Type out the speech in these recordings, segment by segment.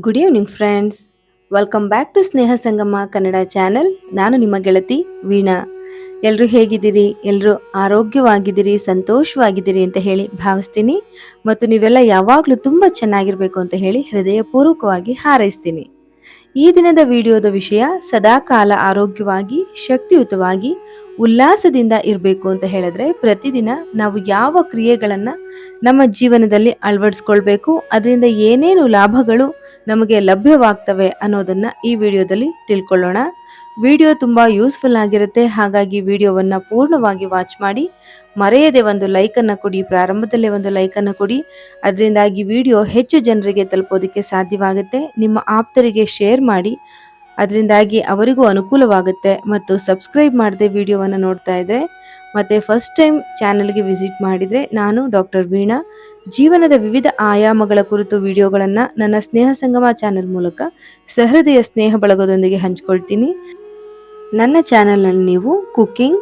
Good evening friends welcome back to Sneha Sangama Kannada channel ನಾನು ನಿಮ್ಮ ಗೆಳತಿ ವೀಣಾ. ಎಲ್ಲರೂ ಹೇಗಿದ್ದೀರಿ? ಎಲ್ಲರೂ ಆರೋಗ್ಯವಾಗಿದ್ದೀರಿ? ಸಂತೋಷವಾಗಿದ್ದೀರಿ ಅಂತ ಹೇಳಿ ಭಾವಿಸ್ತೀನಿ. ಮತ್ತು ನೀವೆಲ್ಲ ಯಾವಾಗಲೂ ತುಂಬ ಚೆನ್ನಾಗಿರಬೇಕು ಅಂತ ಹೇಳಿ ಹೃದಯಪೂರ್ವಕವಾಗಿ ಹಾರೈಸ್ತೀನಿ. ಈ ದಿನದ ವಿಡಿಯೋದ ವಿಷಯ ಸದಾಕಾಲ ಆರೋಗ್ಯವಾಗಿ, ಶಕ್ತಿಯುತವಾಗಿ, ಉಲ್ಲಾಸದಿಂದ ಇರಬೇಕು ಅಂತ ಹೇಳಿದ್ರೆ ಪ್ರತಿದಿನ ನಾವು ಯಾವ ಕ್ರಿಯೆಗಳನ್ನು ನಮ್ಮ ಜೀವನದಲ್ಲಿ ಅಳವಡಿಸ್ಕೊಳ್ಬೇಕು, ಅದರಿಂದ ಏನೇನು ಲಾಭಗಳು ನಮಗೆ ಲಭ್ಯವಾಗ್ತವೆ ಅನ್ನೋದನ್ನು ಈ ವಿಡಿಯೋದಲ್ಲಿ ತಿಳ್ಕೊಳ್ಳೋಣ. ವಿಡಿಯೋ ತುಂಬಾ ಯೂಸ್ಫುಲ್ ಆಗಿರುತ್ತೆ. ಹಾಗಾಗಿ ವಿಡಿಯೋವನ್ನು ಪೂರ್ಣವಾಗಿ ವಾಚ್ ಮಾಡಿ. ಮರೆಯದೆ ಒಂದು ಲೈಕನ್ನು ಕೊಡಿ. ಪ್ರಾರಂಭದಲ್ಲೇ ಒಂದು ಲೈಕನ್ನು ಕೊಡಿ. ಅದರಿಂದಾಗಿ ವಿಡಿಯೋ ಹೆಚ್ಚು ಜನರಿಗೆ ತಲುಪೋದಕ್ಕೆ ಸಾಧ್ಯವಾಗುತ್ತೆ. ನಿಮ್ಮ ಆಪ್ತರಿಗೆ ಶೇರ್ ಮಾಡಿ. ಅದರಿಂದಾಗಿ ಅವರಿಗೂ ಅನುಕೂಲವಾಗುತ್ತೆ. ಮತ್ತು ಸಬ್ಸ್ಕ್ರೈಬ್ ಮಾಡದೆ ವಿಡಿಯೋವನ್ನು ನೋಡ್ತಾ ಇದ್ರೆ, ಮತ್ತೆ ಫಸ್ಟ್ ಟೈಮ್ ಚಾನಲ್ಗೆ ವಿಸಿಟ್ ಮಾಡಿದರೆ ನಾನು ಡಾಕ್ಟರ್ ವೀಣಾ. ಜೀವನದ ವಿವಿಧ ಆಯಾಮಗಳ ಕುರಿತು ವಿಡಿಯೋಗಳನ್ನು ನನ್ನ ಸ್ನೇಹ ಸಂಗಮ ಚಾನೆಲ್ ಮೂಲಕ ಸಹೃದಯ ಸ್ನೇಹ ಬಳಗದೊಂದಿಗೆ ಹಂಚ್ಕೊಳ್ತೀನಿ. ನನ್ನ ಚಾನೆಲ್ನಲ್ಲಿ ನೀವು ಕುಕ್ಕಿಂಗ್,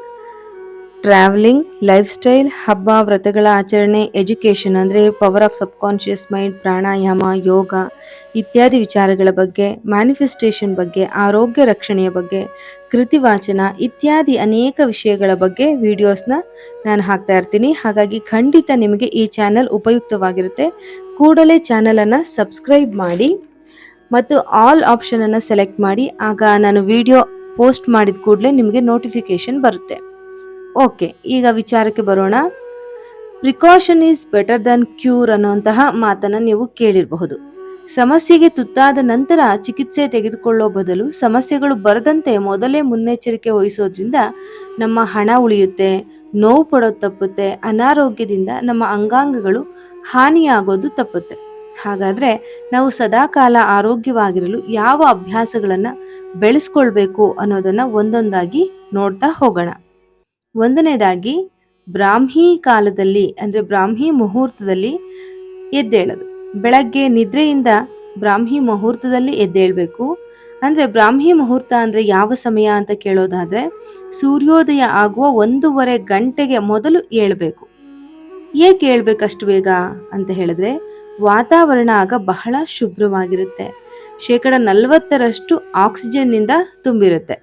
ಟ್ರಾವೆಲಿಂಗ್ ಲೈಫ್ ಸ್ಟೈಲ್ ಹಬ್ಬ, ವ್ರತಗಳ ಆಚರಣೆ, ಎಜುಕೇಷನ್ ಅಂದರೆ power of subconscious mind, pranayama, yoga ಇತ್ಯಾದಿ ವಿಚಾರಗಳ ಬಗ್ಗೆ, ಮ್ಯಾನಿಫೆಸ್ಟೇಷನ್ ಬಗ್ಗೆ, ಆರೋಗ್ಯ ರಕ್ಷಣೆಯ ಬಗ್ಗೆ, ಕೃತಿವಾಚನ ಇತ್ಯಾದಿ ಅನೇಕ ವಿಷಯಗಳ ಬಗ್ಗೆ ವಿಡಿಯೋಸ್ನ ನಾನು ಹಾಕ್ತಾ ಇರ್ತೀನಿ. ಹಾಗಾಗಿ ಖಂಡಿತ ನಿಮಗೆ ಈ ಚಾನಲ್ ಉಪಯುಕ್ತವಾಗಿರುತ್ತೆ. ಕೂಡಲೇ ಚಾನಲನ್ನು ಸಬ್ಸ್ಕ್ರೈಬ್ ಮಾಡಿ ಮತ್ತು ಆಲ್ ಆಪ್ಷನನ್ನು ಸೆಲೆಕ್ಟ್ ಮಾಡಿ. ಆಗ ನಾನು ವಿಡಿಯೋ ಪೋಸ್ಟ್ ಮಾಡಿದ ಕೂಡಲೇ ನಿಮಗೆ ನೋಟಿಫಿಕೇಶನ್ ಬರುತ್ತೆ. ಓಕೆ ಈಗ ವಿಚಾರಕ್ಕೆ ಬರೋಣ. Precaution is better than cure ಅನ್ನುವಂತಹ ಮಾತನ್ನು ನೀವು ಕೇಳಿರಬಹುದು. ಸಮಸ್ಯೆಗೆ ತುತ್ತಾದ ನಂತರ ಚಿಕಿತ್ಸೆ ತೆಗೆದುಕೊಳ್ಳೋ ಬದಲು ಸಮಸ್ಯೆಗಳು ಬರದಂತೆ ಮೊದಲೇ ಮುನ್ನೆಚ್ಚರಿಕೆ ವಹಿಸೋದ್ರಿಂದ ನಮ್ಮ ಹಣ ಉಳಿಯುತ್ತೆ, ನೋವು ಪಡೋದು ತಪ್ಪುತ್ತೆ, ಅನಾರೋಗ್ಯದಿಂದ ನಮ್ಮ ಅಂಗಾಂಗಗಳು ಹಾನಿಯಾಗೋದು ತಪ್ಪುತ್ತೆ. ಹಾಗಾದ್ರೆ ನಾವು ಸದಾಕಾಲ ಆರೋಗ್ಯವಾಗಿರಲು ಯಾವ ಅಭ್ಯಾಸಗಳನ್ನ ಬೆಳೆಸ್ಕೊಳ್ಬೇಕು ಅನ್ನೋದನ್ನ ಒಂದೊಂದಾಗಿ ನೋಡ್ತಾ ಹೋಗೋಣ. ಒಂದನೇದಾಗಿ ಬ್ರಾಹ್ಮಿ ಕಾಲದಲ್ಲಿ ಅಂದ್ರೆ ಬ್ರಾಹ್ಮಿ ಮುಹೂರ್ತದಲ್ಲಿ ಎದ್ದೇಳೋದು. ಬೆಳಗ್ಗೆ ನಿದ್ರೆಯಿಂದ ಬ್ರಾಹ್ಮಿ ಮುಹೂರ್ತದಲ್ಲಿ ಎದ್ದೇಳಬೇಕು. ಅಂದ್ರೆ ಬ್ರಾಹ್ಮಿ ಮುಹೂರ್ತ ಅಂದ್ರೆ ಯಾವ ಸಮಯ ಅಂತ ಕೇಳೋದಾದ್ರೆ ಸೂರ್ಯೋದಯ ಆಗುವ ಒಂದೂವರೆ ಗಂಟೆಗೆ ಮೊದಲು ಏಳಬೇಕು. ಏಕೆ ಏಳ್ಬೇಕಷ್ಟು ಬೇಗ ಅಂತ ಹೇಳಿದ್ರೆ ವಾತಾವರಣ ಆಗ ಬಹಳ ಶುಭ್ರವಾಗಿರುತ್ತೆ. ಶೇಕಡ ನಲವತ್ತರಷ್ಟು ಆಕ್ಸಿಜನ್ನಿಂದ ತುಂಬಿರುತ್ತೆ.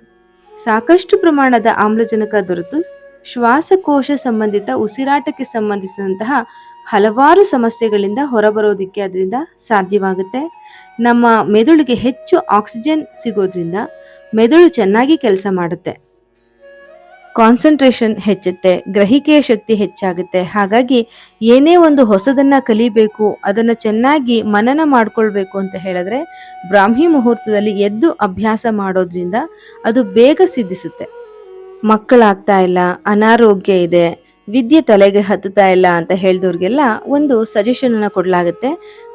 ಸಾಕಷ್ಟು ಪ್ರಮಾಣದ ಆಮ್ಲಜನಕ ದೊರೆತು. ಶ್ವಾಸಕೋಶ ಸಂಬಂಧಿತ, ಉಸಿರಾಟಕ್ಕೆ ಸಂಬಂಧಿಸಿದಂತಹ ಹಲವಾರು ಸಮಸ್ಯೆಗಳಿಂದ ಹೊರಬರೋದಕ್ಕೆ ಅದರಿಂದ ಸಾಧ್ಯವಾಗುತ್ತೆ. ನಮ್ಮ ಮೆದುಳಿಗೆ ಹೆಚ್ಚು ಆಕ್ಸಿಜನ್ ಸಿಗೋದ್ರಿಂದ ಮೆದುಳು ಚೆನ್ನಾಗಿ ಕೆಲಸ ಮಾಡುತ್ತೆ. ಕಾನ್ಸಂಟ್ರೇಷನ್ ಹೆಚ್ಚುತ್ತೆ, ಗ್ರಹಿಕೆಯ ಶಕ್ತಿ ಹೆಚ್ಚಾಗುತ್ತೆ. ಹಾಗಾಗಿ ಏನೇ ಒಂದು ಹೊಸದನ್ನ ಕಲಿಬೇಕು, ಅದನ್ನ ಚೆನ್ನಾಗಿ ಮನನ ಮಾಡ್ಕೊಳ್ಬೇಕು ಅಂತ ಹೇಳಿದ್ರೆ ಬ್ರಾಹ್ಮಿ ಮುಹೂರ್ತದಲ್ಲಿ ಎದ್ದು ಅಭ್ಯಾಸ ಮಾಡೋದ್ರಿಂದ ಅದು ಬೇಗ ಸಿದ್ಧಿಸುತ್ತೆ. ಮಕ್ಕಳಾಗ್ತಾ ಇಲ್ಲ, ಅನಾರೋಗ್ಯ ಇದೆ, ವಿದ್ಯೆ ತಲೆಗೆ ಹತ್ತುತ್ತಾ ಇಲ್ಲ ಅಂತ ಹೇಳಿದವ್ರಿಗೆಲ್ಲ ಒಂದು ಸಜೆಷನ್ ಅನ್ನ ಕೊಡಲಾಗುತ್ತೆ.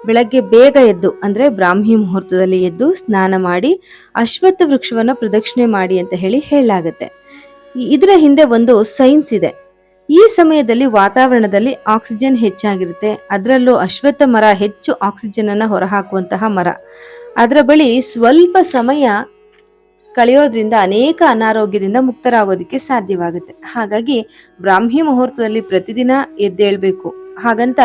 ಬೆಳಗ್ಗೆ ಬೇಗ ಎದ್ದು, ಅಂದ್ರೆ ಬ್ರಾಹ್ಮಿ ಮುಹೂರ್ತದಲ್ಲಿ ಎದ್ದು ಸ್ನಾನ ಮಾಡಿ ಅಶ್ವತ್ಥ ವೃಕ್ಷವನ್ನ ಪ್ರದಕ್ಷಿಣೆ ಮಾಡಿ ಅಂತ ಹೇಳಿ ಹೇಳಲಾಗುತ್ತೆ. ಇದರ ಹಿಂದೆ ಒಂದು ಸೈನ್ಸ್ ಇದೆ. ಈ ಸಮಯದಲ್ಲಿ ವಾತಾವರಣದಲ್ಲಿ ಆಕ್ಸಿಜನ್ ಹೆಚ್ಚಾಗಿರುತ್ತೆ. ಅದರಲ್ಲೂ ಅಶ್ವತ್ಥ ಮರ ಹೆಚ್ಚು ಆಕ್ಸಿಜನ್ ಅನ್ನ ಹೊರಹಾಕುವಂತಹ ಮರ. ಅದರ ಬಳಿ ಸ್ವಲ್ಪ ಸಮಯ ಕಳೆಯೋದ್ರಿಂದ ಅನೇಕ ಅನಾರೋಗ್ಯದಿಂದ ಮುಕ್ತರಾಗೋದಕ್ಕೆ ಸಾಧ್ಯವಾಗುತ್ತೆ. ಹಾಗಾಗಿ ಬ್ರಾಹ್ಮಿ ಮುಹೂರ್ತದಲ್ಲಿ ಪ್ರತಿದಿನ ಎದ್ದೇಳ್ಬೇಕು. ಹಾಗಂತ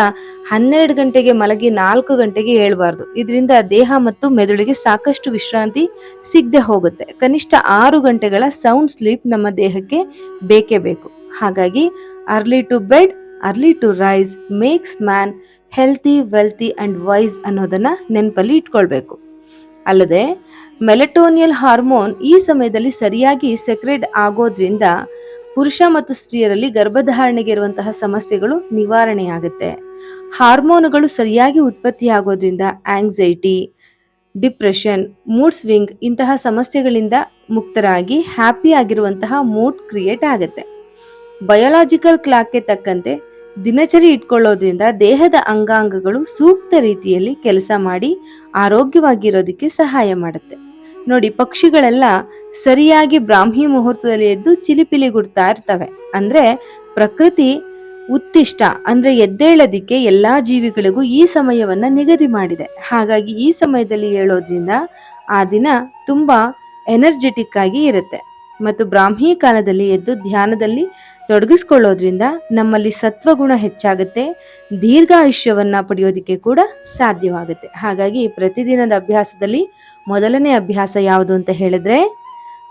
ಹನ್ನೆರಡು ಗಂಟೆಗೆ ಮಲಗಿ ನಾಲ್ಕು ಗಂಟೆಗೆ ಏಳಬಾರ್ದು ಇದರಿಂದ ದೇಹ ಮತ್ತು ಮೆದುಳಿಗೆ ಸಾಕಷ್ಟು ವಿಶ್ರಾಂತಿ ಸಿಗದೆ ಹೋಗುತ್ತೆ. ಕನಿಷ್ಠ ಆರು ಗಂಟೆಗಳ ಸೌಂಡ್ ಸ್ಲೀಪ್ ನಮ್ಮ ದೇಹಕ್ಕೆ ಬೇಕೇ ಬೇಕು. ಹಾಗಾಗಿ early to bed early to rise makes man healthy wealthy and wise ಅನ್ನೋದನ್ನ ನೆನಪಲ್ಲಿ ಇಟ್ಕೊಳ್ಬೇಕು. ಅಲ್ಲದೆ ಮೆಲೆಟೋನಿಯಲ್ ಹಾರ್ಮೋನ್ ಈ ಸಮಯದಲ್ಲಿ ಸರಿಯಾಗಿ ಸೆಕ್ರೆಡ್ ಆಗೋದ್ರಿಂದ ಪುರುಷ ಮತ್ತು ಸ್ತ್ರೀಯರಲ್ಲಿ ಗರ್ಭಧಾರಣೆಗೆ ಇರುವಂತಹ ಸಮಸ್ಯೆಗಳು ನಿವಾರಣೆಯಾಗುತ್ತೆ. ಹಾರ್ಮೋನುಗಳು ಸರಿಯಾಗಿ ಉತ್ಪತ್ತಿಯಾಗೋದ್ರಿಂದ ಆಂಗ್ಸೈಟಿ ಡಿಪ್ರೆಷನ್ ಮೂಡ್ ಸ್ವಿಂಗ್ ಇಂತಹ ಸಮಸ್ಯೆಗಳಿಂದ ಮುಕ್ತರಾಗಿ ಹ್ಯಾಪಿ ಆಗಿರುವಂತಹ ಮೂಡ್ ಕ್ರಿಯೇಟ್ ಆಗುತ್ತೆ. ಬಯೋಲಾಜಿಕಲ್ ಕ್ಲಾಕ್ಗೆ ತಕ್ಕಂತೆ ದಿನಚರಿ ಇಟ್ಕೊಳ್ಳೋದ್ರಿಂದ ದೇಹದ ಅಂಗಾಂಗಗಳು ಸೂಕ್ತ ರೀತಿಯಲ್ಲಿ ಕೆಲಸ ಮಾಡಿ ಆರೋಗ್ಯವಾಗಿರೋದಕ್ಕೆ ಸಹಾಯ ಮಾಡುತ್ತೆ. ನೋಡಿ, ಪಕ್ಷಿಗಳೆಲ್ಲ ಸರಿಯಾಗಿ ಬ್ರಾಹ್ಮಿ ಮುಹೂರ್ತದಲ್ಲಿ ಎದ್ದು ಚಿಲಿಪಿಲಿ ಗುಡ್ತಾ ಇರ್ತವೆ. ಅಂದ್ರೆ ಪ್ರಕೃತಿ ಉತ್ತಿಷ್ಟ ಅಂದ್ರೆ ಎದ್ದೇಳೋದಿಕ್ಕೆ ಎಲ್ಲಾ ಜೀವಿಗಳಿಗೂ ಈ ಸಮಯವನ್ನ ನಿಗದಿ ಮಾಡಿದೆ. ಹಾಗಾಗಿ ಈ ಸಮಯದಲ್ಲಿ ಹೇಳೋದ್ರಿಂದ ಆ ದಿನ ತುಂಬಾ ಎನರ್ಜೆಟಿಕ್ ಆಗಿ ಇರುತ್ತೆ. ಮತ್ತು ಬ್ರಾಹ್ಮಿ ಕಾಲದಲ್ಲಿ ಎದ್ದು ಧ್ಯಾನದಲ್ಲಿ ತೊಡಗಿಸ್ಕೊಳ್ಳೋದ್ರಿಂದ ನಮ್ಮಲ್ಲಿ ಸತ್ವಗುಣ ಹೆಚ್ಚಾಗುತ್ತೆ, ದೀರ್ಘಾಯುಷ್ಯವನ್ನ ಪಡೆಯೋದಕ್ಕೆ ಕೂಡ ಸಾಧ್ಯವಾಗುತ್ತೆ. ಹಾಗಾಗಿ ಪ್ರತಿದಿನದ ಅಭ್ಯಾಸದಲ್ಲಿ ಮೊದಲನೇ ಅಭ್ಯಾಸ ಯಾವುದು ಅಂತ ಹೇಳಿದ್ರೆ,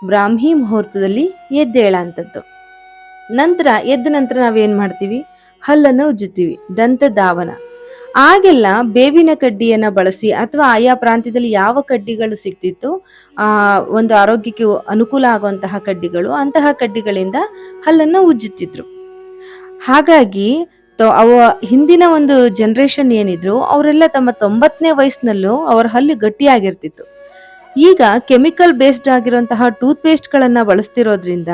ಬ್ರಾಹ್ಮಿ ಮುಹೂರ್ತದಲ್ಲಿ ಎದ್ದೇಳ ಅಂತದ್ದು ನಂತರ ಎದ್ದ ನಂತರ ನಾವೇನ್ ಮಾಡ್ತೀವಿ? ಹಲ್ಲನ್ನು ಉಜ್ಜುತ್ತೀವಿ ದಂತ ಧಾವನ ಆಗೆಲ್ಲ ಬೇವಿನ ಕಡ್ಡಿಯನ್ನ ಬಳಸಿ ಅಥವಾ ಆಯಾ ಪ್ರಾಂತ್ಯದಲ್ಲಿ ಯಾವ ಕಡ್ಡಿಗಳು ಸಿಗ್ತಿತ್ತು, ಆ, ಒಂದು ಆರೋಗ್ಯಕ್ಕೆ ಅನುಕೂಲ ಆಗುವಂತಹ ಕಡ್ಡಿಗಳು, ಅಂತಹ ಕಡ್ಡಿಗಳಿಂದ ಹಲ್ಲನ್ನ ಉಜ್ಜುತ್ತಿದ್ರು. ಹಾಗಾಗಿ ಅವ ಹಿಂದಿನ ಒಂದು ಜನರೇಷನ್ ಏನಿದ್ರು ಅವರೆಲ್ಲ ತಮ್ಮ ತೊಂಬತ್ತನೇ ವಯಸ್ಸಿನಲ್ಲೂ ಅವರ ಹಲ್ಲು ಗಟ್ಟಿಯಾಗಿರ್ತಿತ್ತು. ಈಗ ಕೆಮಿಕಲ್ ಬೇಸ್ಡ್ ಆಗಿರುವಂತಹ ಟೂತ್ ಪೇಸ್ಟ್ಗಳನ್ನ ಬಳಸ್ತಿರೋದ್ರಿಂದ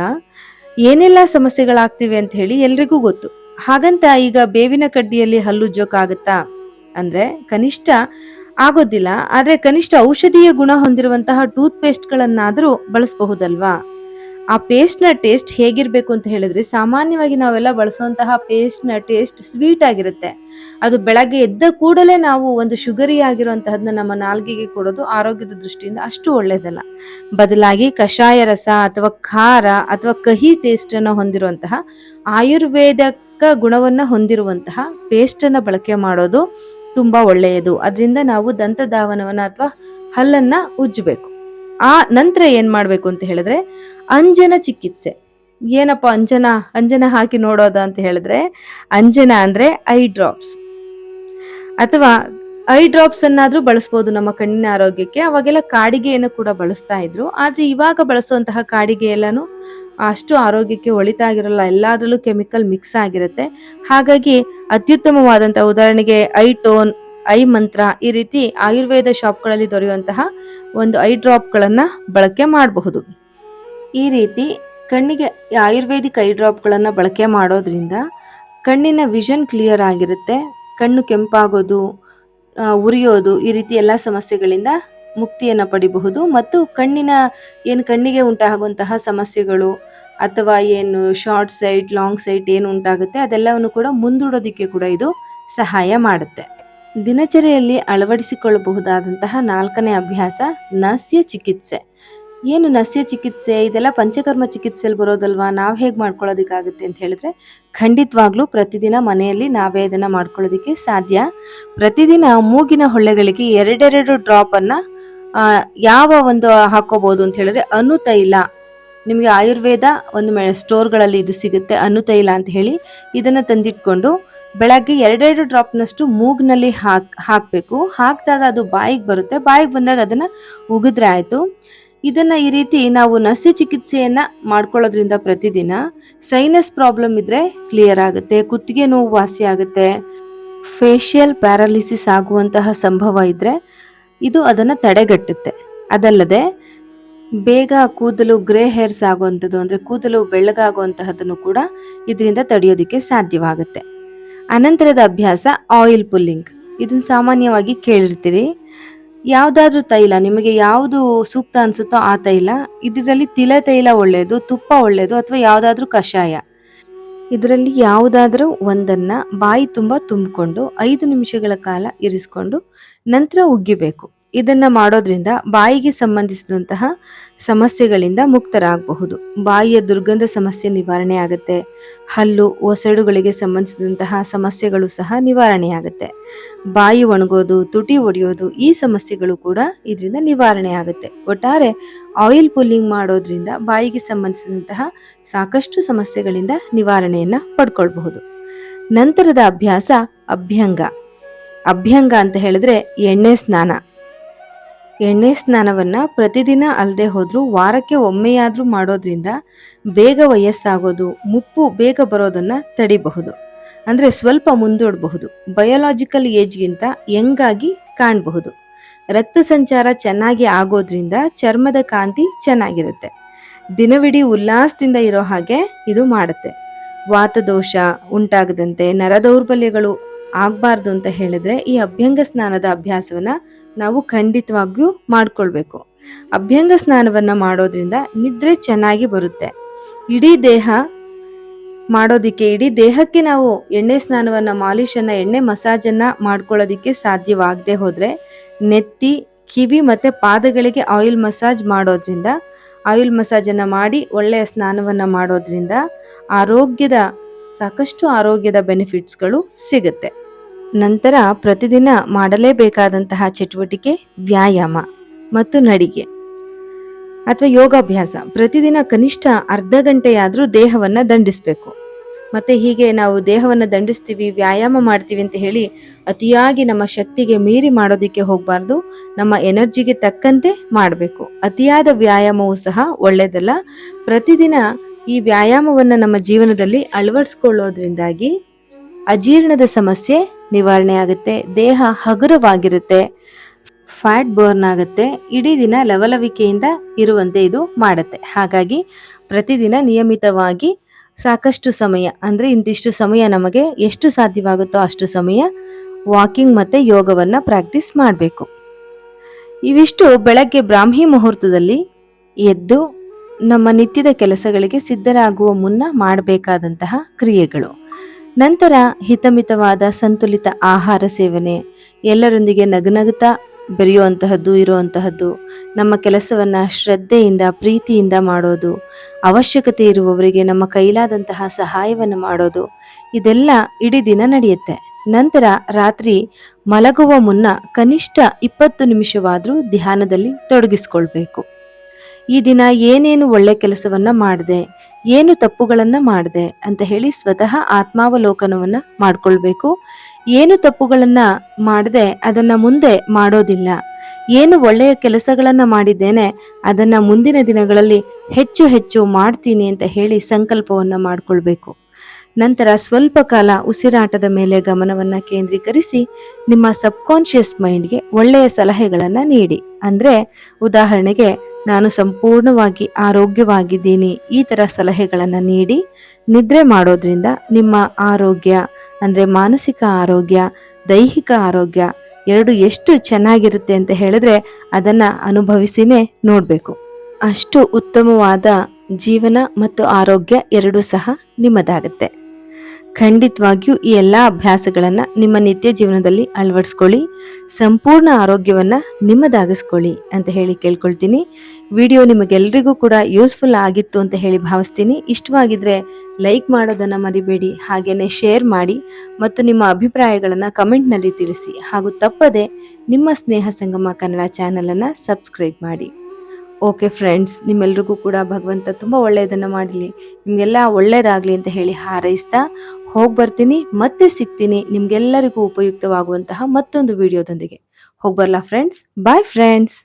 ಏನೆಲ್ಲ ಸಮಸ್ಯೆಗಳಾಗ್ತಿವೆ ಅಂತ ಹೇಳಿ ಎಲ್ರಿಗೂ ಗೊತ್ತು. ಹಾಗಂತ ಈಗ ಬೇವಿನ ಕಡ್ಡಿಯಲ್ಲಿ ಹಲ್ಲುಜ್ಜೋಕ್ಕಾಗತ್ತಾ ಅಂದ್ರೆ ಕನಿಷ್ಠ ಆಗೋದಿಲ್ಲ, ಆದ್ರೆ ಕನಿಷ್ಠ ಔಷಧೀಯ ಗುಣ ಹೊಂದಿರುವಂತಹ ಟೂತ್ ಪೇಸ್ಟ್ಗಳನ್ನಾದರೂ ಬಳಸಬಹುದಲ್ವಾ? ಆ ಪೇಸ್ಟ್ನ ಟೇಸ್ಟ್ ಹೇಗಿರಬೇಕು ಅಂತ ಹೇಳಿದ್ರೆ ಸಾಮಾನ್ಯವಾಗಿ ನಾವೆಲ್ಲ ಬಳಸುವಂತಹ ಪೇಸ್ಟ್ನ ಟೇಸ್ಟ್ ಸ್ವೀಟ್ ಆಗಿರುತ್ತೆ. ಅದು ಬೆಳಗ್ಗೆ ಎದ್ದ ಕೂಡಲೇ ನಾವು ಒಂದು ಶುಗರಿ ಆಗಿರುವಂತಹದನ್ನ ನಮ್ಮ ನಾಲ್ಗೆಗೆ ಕೊಡೋದು ಆರೋಗ್ಯದ ದೃಷ್ಟಿಯಿಂದ ಅಷ್ಟು ಒಳ್ಳೇದಲ್ಲ. ಬದಲಾಗಿ ಕಷಾಯ ರಸ ಅಥವಾ ಖಾರ ಅಥವಾ ಕಹಿ ಟೇಸ್ಟ್ ಅನ್ನು ಹೊಂದಿರುವಂತಹ ಆಯುರ್ವೇದಕ ಗುಣವನ್ನ ಹೊಂದಿರುವಂತಹ ಪೇಸ್ಟನ್ನು ಬಳಕೆ ಮಾಡೋದು ತುಂಬ ಒಳ್ಳೆಯದು. ಅದರಿಂದ ನಾವು ದಂತಧಾವನವನ್ನ ಅಥವಾ ಹಲ್ಲನ್ನು ಉಜ್ಜಬೇಕು. ಆ ನಂತರ ಏನು ಮಾಡಬೇಕು ಅಂತ ಹೇಳಿದ್ರೆ ಅಂಜನ ಚಿಕಿತ್ಸೆ. ಏನಪ್ಪ ಅಂಜನ? ಅಂಜನ ಹಾಕಿ ನೋಡೋದ ಅಂತ ಹೇಳಿದ್ರೆ ಅಂಜನ ಅಂದರೆ ಐ ಡ್ರಾಪ್ಸ್. ಅಥವಾ ಐ ಡ್ರಾಪ್ಸ್ ಅನ್ನಾದ್ರೂ ಬಳಸ್ಬೋದು ನಮ್ಮ ಕಣ್ಣಿನ ಆರೋಗ್ಯಕ್ಕೆ. ಅವಾಗೆಲ್ಲ ಕಾಡಿಗೆಯನ್ನು ಕೂಡ ಬಳಸ್ತಾ ಇದ್ರು. ಆದ್ರೆ ಇವಾಗ ಬಳಸುವಂತಹ ಕಾಡಿಗೆ ಎಲ್ಲಾನು ಅಷ್ಟು ಆರೋಗ್ಯಕ್ಕೆ ಒಳಿತಾಗಿರಲ್ಲ ಎಲ್ಲಾದ್ರಲ್ಲೂ ಕೆಮಿಕಲ್ ಮಿಕ್ಸ್ ಆಗಿರುತ್ತೆ. ಹಾಗಾಗಿ ಅತ್ಯುತ್ತಮವಾದಂತಹ ಉದಾಹರಣೆಗೆ ಐ ಟೋನ್ ಐ ಮಂತ್ರ ಈ ರೀತಿ ಆಯುರ್ವೇದ ಶಾಪ್ಗಳಲ್ಲಿ ದೊರೆಯುವಂತಹ ಒಂದು ಐ ಡ್ರಾಪ್ಗಳನ್ನ ಬಳಕೆ ಮಾಡಬಹುದು. ಈ ರೀತಿ ಕಣ್ಣಿಗೆ ಆಯುರ್ವೇದಿಕ್ ಐ ಡ್ರಾಪ್ಗಳನ್ನು ಬಳಕೆ ಮಾಡೋದ್ರಿಂದ ಕಣ್ಣಿನ ವಿಷನ್ ಕ್ಲಿಯರ್ ಆಗಿರುತ್ತೆ. ಕಣ್ಣು ಕೆಂಪಾಗೋದು ಉರಿಯೋದು ಈ ರೀತಿ ಎಲ್ಲ ಸಮಸ್ಯೆಗಳಿಂದ ಮುಕ್ತಿಯನ್ನು ಪಡಿಬಹುದು. ಮತ್ತು ಕಣ್ಣಿನ ಏನು ಕಣ್ಣಿಗೆ ಉಂಟಾಗುವಂತಹ ಸಮಸ್ಯೆಗಳು ಅಥವಾ ಏನು ಶಾರ್ಟ್ ಸೈಟ್ ಲಾಂಗ್ ಸೈಟ್ ಏನು ಉಂಟಾಗುತ್ತೆ, ಅದೆಲ್ಲವನ್ನು ಕೂಡ ಮುಂದೂಡೋದಕ್ಕೆ ಕೂಡ ಇದು ಸಹಾಯ ಮಾಡುತ್ತೆ. ದಿನಚರಿಯಲ್ಲಿ ಅಳವಡಿಸಿಕೊಳ್ಳಬಹುದಾದಂತಹ ನಾಲ್ಕನೇ ಅಭ್ಯಾಸ ನಸ್ಯ ಚಿಕಿತ್ಸೆ ಏನು ನಸ್ಯ ಚಿಕಿತ್ಸೆ, ಇದೆಲ್ಲ ಪಂಚಕರ್ಮ ಚಿಕಿತ್ಸೆಯಲ್ಲಿ ಬರೋದಲ್ವಾ? ನಾವು ಹೇಗೆ ಮಾಡ್ಕೊಳ್ಳೋದಕ್ಕಾಗುತ್ತೆ ಅಂತ ಹೇಳಿದ್ರೆ, ಖಂಡಿತವಾಗ್ಲೂ ಪ್ರತಿದಿನ ಮನೆಯಲ್ಲಿ ನಾವೇ ಇದನ್ನ ಮಾಡ್ಕೊಳ್ಳೋದಕ್ಕೆ ಸಾಧ್ಯ. ಪ್ರತಿದಿನ ಮೂಗಿನ ಹೊಳ್ಳೆಗಳಿಗೆ ಎರಡೆರಡು ಡ್ರಾಪ್ ಅನ್ನ ಯಾವ ಒಂದು ಹಾಕೋಬಹುದು ಅಂತ ಹೇಳಿದ್ರೆ ಅನುತೈಲ ನಿಮಗೆ ಆಯುರ್ವೇದ ಒಂದು ಮೆ, ಸ್ಟೋರ್ಗಳಲ್ಲಿ ಇದು ಸಿಗುತ್ತೆ ಅನುತೈಲ ಅಂತ ಹೇಳಿ ಇದನ್ನ ತಂದಿಟ್ಕೊಂಡು ಬೆಳಗ್ಗೆ ಎರಡೆರಡು ಡ್ರಾಪ್ನಷ್ಟು ಮೂಗ್ನಲ್ಲಿ ಹಾಕ್, ಹಾಕಬೇಕು. ಹಾಕಿದಾಗ ಅದು ಬಾಯಿಗೆ ಬರುತ್ತೆ. ಬಾಯಿಗೆ ಬಂದಾಗ ಅದನ್ನ ಉಗಿದ್ರೆ ಆಯ್ತು. ಇದನ್ನ ಈ ರೀತಿ ನಾವು ನಸಿ ಚಿಕಿತ್ಸೆಯನ್ನ ಮಾಡ್ಕೊಳ್ಳೋದ್ರಿಂದ ಪ್ರತಿದಿನ ಸೈನಸ್ ಪ್ರಾಬ್ಲಮ್ ಇದ್ರೆ ಕ್ಲಿಯರ್ ಆಗುತ್ತೆ, ಕುತ್ತಿಗೆ ನೋವು ವಾಸಿ ಆಗುತ್ತೆ ಫೇಶಿಯಲ್ ಪ್ಯಾರಾಲಿಸಿಸ್ ಆಗುವಂತಹ ಸಂಭವ ಇದ್ರೆ ಇದು ಅದನ್ನ ತಡೆಗಟ್ಟುತ್ತೆ. ಅದಲ್ಲದೆ ಬೇಗ ಕೂದಲು ಗ್ರೇ ಹೇರ್ಸ್ ಆಗುವಂಥದ್ದು ಅಂದ್ರೆ ಕೂದಲು ಬೆಳ್ಳಗಾಗುವಂತಹದನ್ನು ಕೂಡ ಇದರಿಂದ ತಡೆಯೋದಕ್ಕೆ ಸಾಧ್ಯವಾಗುತ್ತೆ. ಅನಂತರದ ಅಭ್ಯಾಸ ಆಯಿಲ್ ಪುಲ್ಲಿಂಗ್ ಇದನ್ನ ಸಾಮಾನ್ಯವಾಗಿ ಕೇಳಿರ್ತೀರಿ. ಯಾವ್ದಾದ್ರೂ ತೈಲ, ನಿಮಗೆ ಯಾವುದು ಸೂಕ್ತ ಅನ್ಸುತ್ತೋ ಆ ತೈಲ, ಇದರಲ್ಲಿ ತಿಲ ತೈಲ ಒಳ್ಳೆಯದು ತುಪ್ಪ ಒಳ್ಳೆಯದು ಅಥವಾ ಯಾವ್ದಾದ್ರೂ ಕಷಾಯ. ಇದರಲ್ಲಿ ಯಾವುದಾದ್ರೂ ಒಂದನ್ನ ಬಾಯಿ ತುಂಬ ತುಂಬಿಕೊಂಡು ಐದು ನಿಮಿಷಗಳ ಕಾಲ ಇರಿಸ್ಕೊಂಡು ನಂತರ ಉಗ್ಗಿಬೇಕು. ಇದನ್ನ ಮಾಡೋದ್ರಿಂದ ಬಾಯಿಗೆ ಸಂಬಂಧಿಸಿದಂತಹ ಸಮಸ್ಯೆಗಳಿಂದ ಮುಕ್ತರಾಗಬಹುದು. ಬಾಯಿಯ ದುರ್ಗಂಧ ಸಮಸ್ಯೆ ನಿವಾರಣೆ ಆಗುತ್ತೆ. ಹಲ್ಲು, ಒಸಡುಗಳಿಗೆ ಸಂಬಂಧಿಸಿದಂತಹ ಸಮಸ್ಯೆಗಳು ಸಹ ನಿವಾರಣೆಯಾಗುತ್ತೆ ಬಾಯಿ ಒಣಗೋದು, ತುಟಿ ಒಡೆಯೋದು ಈ ಸಮಸ್ಯೆಗಳು ಕೂಡ ಇದರಿಂದ ನಿವಾರಣೆ ಆಗುತ್ತೆ. ಒಟ್ಟಾರೆ ಆಯಿಲ್ ಪುಲ್ಲಿಂಗ್ ಮಾಡೋದ್ರಿಂದ ಬಾಯಿಗೆ ಸಂಬಂಧಿಸಿದಂತಹ ಸಾಕಷ್ಟು ಸಮಸ್ಯೆಗಳಿಂದ ನಿವಾರಣೆಯನ್ನು ಪಡ್ಕೊಳ್ಬಹುದು. ನಂತರದ ಅಭ್ಯಾಸ ಅಭ್ಯಂಗ. ಅಭ್ಯಂಗ ಅಂತ ಹೇಳಿದ್ರೆ ಎಣ್ಣೆ, ಸ್ನಾನ. ಎಣ್ಣೆ ಸ್ನಾನವನ್ನ ಪ್ರತಿದಿನ ಅಲ್ಲದೆ ಹೋದರೂ ವಾರಕ್ಕೆ ಒಮ್ಮೆಯಾದರೂ ಮಾಡೋದ್ರಿಂದ ಬೇಗ ವಯಸ್ಸಾಗೋದು, ಮುಪ್ಪು ಬೇಗ ಬರೋದನ್ನ ತಡಿಬಹುದು. ಅಂದ್ರೆ ಸ್ವಲ್ಪ ಮುಂದೂಡಬಹುದು. ಬಯೋಲಾಜಿಕಲ್ ಏಜ್ಗಿಂತ ಯಂಗಾಗಿ ಕಾಣಬಹುದು. ರಕ್ತ ಸಂಚಾರ ಚೆನ್ನಾಗಿ ಆಗೋದ್ರಿಂದ ಚರ್ಮದ ಕಾಂತಿ ಚೆನ್ನಾಗಿರುತ್ತೆ. ದಿನವಿಡೀ ಉಲ್ಲಾಸದಿಂದ ಇರೋ ಹಾಗೆ ಇದು ಮಾಡುತ್ತೆ. ವಾತದೋಷ ಉಂಟಾಗದಂತೆ ನರದೌರ್ಬಲ್ಯಗಳು ಆಗ್ಬಾರ್ದು ಅಂತ ಹೇಳಿದ್ರೆ ಈ ಅಭ್ಯಂಗ ಸ್ನಾನದ ಅಭ್ಯಾಸವನ್ನು ನಾವು ಖಂಡಿತವಾಗಿಯೂ ಮಾಡಿಕೊಳ್ಬೇಕು. ಅಭ್ಯಂಗ ಸ್ನಾನವನ್ನು ಮಾಡೋದ್ರಿಂದ ನಿದ್ರೆ ಚೆನ್ನಾಗಿ ಬರುತ್ತೆ. ಇಡೀ ದೇಹ ಮಾಡೋದಕ್ಕೆ, ಇಡೀ ದೇಹಕ್ಕೆ ನಾವು ಎಣ್ಣೆ ಸ್ನಾನವನ್ನು, ಮಾಲಿಶನ್ನು, ಎಣ್ಣೆ ಮಸಾಜನ್ನು ಮಾಡ್ಕೊಳ್ಳೋದಕ್ಕೆ ಸಾಧ್ಯವಾಗದೆ ಹೋದರೆ ನೆತ್ತಿ, ಕಿವಿ ಮತ್ತು ಪಾದಗಳಿಗೆ ಆಯಿಲ್ ಮಸಾಜ್ ಮಾಡೋದ್ರಿಂದ, ಆಯಿಲ್ ಮಸಾಜನ್ನು ಮಾಡಿ ಒಳ್ಳೆಯ ಸ್ನಾನವನ್ನು ಮಾಡೋದ್ರಿಂದ ಆರೋಗ್ಯದ, ಸಾಕಷ್ಟು ಆರೋಗ್ಯದ ಬೆನಿಫಿಟ್ಸ್ಗಳು ಸಿಗುತ್ತೆ. ನಂತರ ಪ್ರತಿದಿನ ಮಾಡಲೇಬೇಕಾದಂತಹ ಚಟುವಟಿಕೆ ವ್ಯಾಯಾಮ ಮತ್ತು ನಡಿಗೆ ಅಥವಾ ಯೋಗಾಭ್ಯಾಸ. ಪ್ರತಿದಿನ ಕನಿಷ್ಠ ಅರ್ಧ ಗಂಟೆಯಾದರೂ ದೇಹವನ್ನು ದಂಡಿಸಬೇಕು. ಮತ್ತು ಹೀಗೆ ನಾವು ದೇಹವನ್ನು ದಂಡಿಸ್ತೀವಿ, ವ್ಯಾಯಾಮ ಮಾಡ್ತೀವಿ ಅಂತ ಹೇಳಿ ಅತಿಯಾಗಿ ನಮ್ಮ ಶಕ್ತಿಗೆ ಮೀರಿ ಮಾಡೋದಕ್ಕೆ ಹೋಗಬಾರ್ದು. ನಮ್ಮ ಎನರ್ಜಿಗೆ ತಕ್ಕಂತೆ ಮಾಡಬೇಕು. ಅತಿಯಾದ ವ್ಯಾಯಾಮವೂ ಸಹ ಒಳ್ಳೆಯದಲ್ಲ ಪ್ರತಿದಿನ ಈ ವ್ಯಾಯಾಮವನ್ನು ನಮ್ಮ ಜೀವನದಲ್ಲಿ ಅಳವಡಿಸ್ಕೊಳ್ಳೋದ್ರಿಂದಾಗಿ ಅಜೀರ್ಣದ ಸಮಸ್ಯೆ ನಿವಾರಣೆ ಆಗುತ್ತೆ ದೇಹ ಹಗುರವಾಗಿರುತ್ತೆ ಫ್ಯಾಟ್ ಬರ್ನ್ ಆಗುತ್ತೆ, ಇಡೀ ದಿನ ಲವಲವಿಕೆಯಿಂದ ಇರುವಂತೆ ಇದು ಮಾಡುತ್ತೆ. ಹಾಗಾಗಿ ಪ್ರತಿದಿನ ನಿಯಮಿತವಾಗಿ ಸಾಕಷ್ಟು ಸಮಯ, ಅಂದರೆ ಇಂತಿಷ್ಟು ಸಮಯ ನಮಗೆ ಎಷ್ಟು ಸಾಧ್ಯವಾಗುತ್ತೋ ಅಷ್ಟು ಸಮಯ ವಾಕಿಂಗ್ ಮತ್ತು ಯೋಗವನ್ನು ಪ್ರಾಕ್ಟೀಸ್ ಮಾಡಬೇಕು. ಇವಿಷ್ಟು ಬೆಳಗ್ಗೆ ಬ್ರಾಹ್ಮಿ ಮುಹೂರ್ತದಲ್ಲಿ ಎದ್ದು ನಮ್ಮ ನಿತ್ಯದ ಕೆಲಸಗಳಿಗೆ ಸಿದ್ಧರಾಗುವ ಮುನ್ನ ಮಾಡಬೇಕಾದಂತಹ ಕ್ರಿಯೆಗಳು. ನಂತರ ಹಿತಮಿತವಾದ ಸಂತುಲಿತ ಆಹಾರ ಸೇವನೆ. ಎಲ್ಲರೊಂದಿಗೆ ನಗುನಗುತ ಬೆರೆಯುವಂತಹದ್ದು ಇರುವಂತಹದ್ದು. ನಮ್ಮ ಕೆಲಸವನ್ನು ಶ್ರದ್ಧೆಯಿಂದ, ಪ್ರೀತಿಯಿಂದ ಮಾಡೋದು. ಅವಶ್ಯಕತೆ ಇರುವವರಿಗೆ ನಮ್ಮ ಕೈಲಾದಂತಹ ಸಹಾಯವನ್ನು ಮಾಡೋದು. ಇದೆಲ್ಲ ಇಡೀ ದಿನ ನಡೆಯುತ್ತೆ. ನಂತರ ರಾತ್ರಿ ಮಲಗುವ ಮುನ್ನ ಕನಿಷ್ಠ ಇಪ್ಪತ್ತು ನಿಮಿಷವಾದರೂ ಧ್ಯಾನದಲ್ಲಿ ತೊಡಗಿಸ್ಕೊಳ್ಬೇಕು. ಈ ದಿನ ಏನೇನು ಒಳ್ಳೆ ಕೆಲಸವನ್ನ ಮಾಡಿದೆ, ಏನು ತಪ್ಪುಗಳನ್ನ ಮಾಡಿದೆ ಅಂತ ಹೇಳಿ ಸ್ವತಃ ಆತ್ಮಾವಲೋಕನವನ್ನ ಮಾಡ್ಕೊಳ್ಬೇಕು. ಏನು ತಪ್ಪುಗಳನ್ನ ಮಾಡಿದೆ, ಅದನ್ನ ಮುಂದೆ ಮಾಡೋದಿಲ್ಲ. ಏನು ಒಳ್ಳೆಯ ಕೆಲಸಗಳನ್ನ ಮಾಡಿದ್ದೇನೆ, ಅದನ್ನ ಮುಂದಿನ ದಿನಗಳಲ್ಲಿ ಹೆಚ್ಚು ಹೆಚ್ಚು ಮಾಡ್ತೀನಿ ಅಂತ ಹೇಳಿ ಸಂಕಲ್ಪವನ್ನ ಮಾಡ್ಕೊಳ್ಬೇಕು. ನಂತರ ಸ್ವಲ್ಪ ಕಾಲ ಉಸಿರಾಟದ ಮೇಲೆ ಗಮನವನ್ನ ಕೇಂದ್ರೀಕರಿಸಿ, ನಿಮ್ಮ ಸಬ್ಕಾನ್ಷಿಯಸ್ ಮೈಂಡ್ಗೆ ಒಳ್ಳೆಯ ಸಲಹೆಗಳನ್ನ ನೀಡಿ. ಅಂದ್ರೆ ಉದಾಹರಣೆಗೆ ನಾನು ಸಂಪೂರ್ಣವಾಗಿ ಆರೋಗ್ಯವಾಗಿದ್ದೀನಿ. ಈ ಥರ ಸಲಹೆಗಳನ್ನು ನೀಡಿ ನಿದ್ರೆ ಮಾಡೋದ್ರಿಂದ ನಿಮ್ಮ ಆರೋಗ್ಯ, ಅಂದರೆ ಮಾನಸಿಕ ಆರೋಗ್ಯ, ದೈಹಿಕ ಆರೋಗ್ಯ ಎರಡು ಎಷ್ಟು ಚೆನ್ನಾಗಿರುತ್ತೆ ಅಂತ ಹೇಳಿದ್ರೆ ಅದನ್ನು ಅನುಭವಿಸಿನೇ ನೋಡಬೇಕು. ಅಷ್ಟು ಉತ್ತಮವಾದ ಜೀವನ ಮತ್ತು ಆರೋಗ್ಯ ಎರಡೂ ಸಹ ನಿಮ್ಮದಾಗುತ್ತೆ. ಖಂಡಿತವಾಗಿಯೂ ಈ ಎಲ್ಲ ಅಭ್ಯಾಸಗಳನ್ನು ನಿಮ್ಮ ನಿತ್ಯ ಜೀವನದಲ್ಲಿ ಅಳವಡಿಸ್ಕೊಳ್ಳಿ, ಸಂಪೂರ್ಣ ಆರೋಗ್ಯವನ್ನು ನಿಮ್ಮದಾಗಿಸ್ಕೊಳ್ಳಿ ಅಂತ ಹೇಳಿ ಕೇಳ್ಕೊಳ್ತೀನಿ. ವಿಡಿಯೋ ನಿಮಗೆಲ್ರಿಗೂ ಕೂಡ ಯೂಸ್ಫುಲ್ ಆಗಿತ್ತು ಅಂತ ಹೇಳಿ ಭಾವಿಸ್ತೀನಿ. ಇಷ್ಟವಾಗಿದ್ರೆ ಲೈಕ್ ಮಾಡೋದನ್ನು ಮರಿಬೇಡಿ ಹಾಗೆಯೇ ಶೇರ್ ಮಾಡಿ ಮತ್ತು ನಿಮ್ಮ ಅಭಿಪ್ರಾಯಗಳನ್ನು ಕಮೆಂಟ್ನಲ್ಲಿ ತಿಳಿಸಿ. ಹಾಗೂ ತಪ್ಪದೆ ನಿಮ್ಮ ಸ್ನೇಹ ಸಂಗಮ ಕನ್ನಡ ಚಾನಲನ್ನು ಸಬ್ಸ್ಕ್ರೈಬ್ ಮಾಡಿ. ಓಕೆ ಫ್ರೆಂಡ್ಸ್, ನಿಮ್ಮೆಲ್ರಿಗೂ ಕೂಡ ಭಗವಂತ ತುಂಬ ಒಳ್ಳೆಯದನ್ನು ಮಾಡಲಿ. ನಿಮಗೆಲ್ಲ ಒಳ್ಳೆಯದಾಗಲಿ ಅಂತ ಹೇಳಿ ಹಾರೈಸ್ತಾ ಹೋಗಿ ಬರ್ತೀನಿ, ಮತ್ತೆ ಸಿಗ್ತೀನಿ. ನಿಮಗೆಲ್ಲರಿಗೂ ಉಪಯುಕ್ತವಾಗುವಂತಹ ಮತ್ತೊಂದು ವಿಡಿಯೋದೊಂದಿಗೆ. ಹೋಗಿ ಬರಲಾ ಫ್ರೆಂಡ್ಸ್? Bye friends